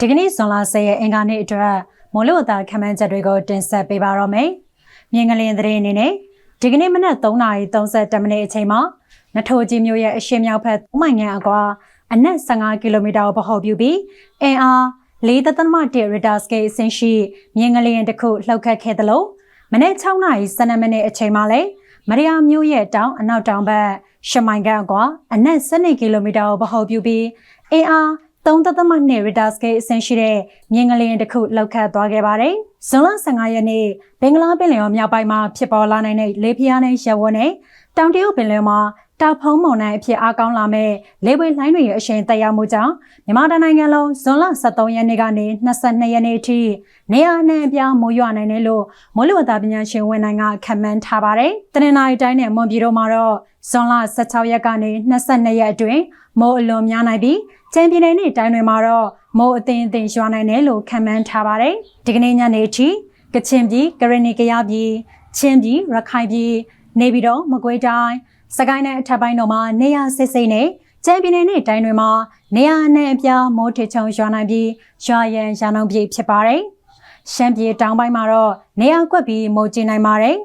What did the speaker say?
ဒီကနေ့ဇွန်လ10ရက်အင်္ဂါနေ့အတွက်မိုးလေဝသခန့်မှန်းချက်တွေကိုတင်ဆက်ပေးပါတော့မယ်။မြင်းကလင်းသတင်းအနေနဲ့ဒီကနေ့မနက်3:32မိနစ်အချိန်မှာနထိုးကြီးမြို့ရဲ့အရှေ့မြောက်ဘက်3မိုင်ငန်းအကွာအနက်15ကီလိုမီတာကိုပဟော်ပြုပြီးအင်အား4.1ရစ်တာစကေးအဆင့်ရှိမြင်းကလင်းတစ်ခုလှုပ်ခတ်ခဲ့သလိုမနေ့6:12မိနစ်အချိန်မှာလည်းမရယာမြို့ရဲ့တောင်အနောက်တောင်ဘက်ရှမိုင်ကန်အကွာအနက်12ကီလိုမီတာကိုပဟော်ပြုပြီးအင်အား 3.2ရစ်တာစကေးအဆင့်ရှိတဲ့မြင်းကလင်းတစ်ခုလောက်ခတ်သွားခဲ့ပါတယ်။ဇွန်လ15ရက်နေ့ဘင်္ဂလားပင်လယ်အော်မြောက်ပိုင်းမှာဖြစ်ပေါ်လာနိုင်တဲ့လေပြင်းနဲ့ရဝန်းနဲ့တောင်တရုတ်ပင်လယ်မှာ တောက်ဖုံးမုန်တိုင်းအဖြစ်အားကောင်းလာမဲ့လေပွေလှိုင်းတွေရဲ့အရှိန်တက်ရောက်မှုကြောင့်မြန်မာတိုင်းနိုင်ငံလုံးဇွန်လ23ရက်နေ့ကနေ22ရက်နေ့အထိနေရာနဲ့အပြားမိုးရွာနိုင်တယ်လို့မိုးလေဝသပညာရှင်ဝန်နိုင်ကခန့်မှန်းထားပါတယ်။တနင်္လာရီတိုင်းနဲ့မွန်ပြည်တို့မှာတော့ဇွန်လ16ရက်ကနေ22ရက်အတွင်းမိုးအလွန်များနိုင်ပြီးကျန်ပြည်နယ်နဲ့တိုင်းတွေမှာတော့မိုးအသင်အသင်ရွာနိုင်တယ်လို့ခန့်မှန်းထားပါတယ်။ဒီကနေ့ညနေအထိကချင်ပြည်ကရဏီကရပြည်ချင်းပြည်ရခိုင်ပြည်နေပြည်တော်မကွေးတိုင်း စကိုင်းနဲ့အထက်ပိုင်းတို့မှာနေရစစ်စိမ့်နဲ့ကျန်ပြည်နယ်နဲ့တိုင်းတွေမှာနေရနဲ့အပြားမိုးထချုံရွာနိုင်ပြီးရွာရန်ရန်နှုံပြည့်ဖြစ်ပါတယ်။ရှမ်းပြည်တောင်ပိုင်းမှာတော့နေရာကွက်ပြီးမိုးကျင်းနိုင်ပါတယ်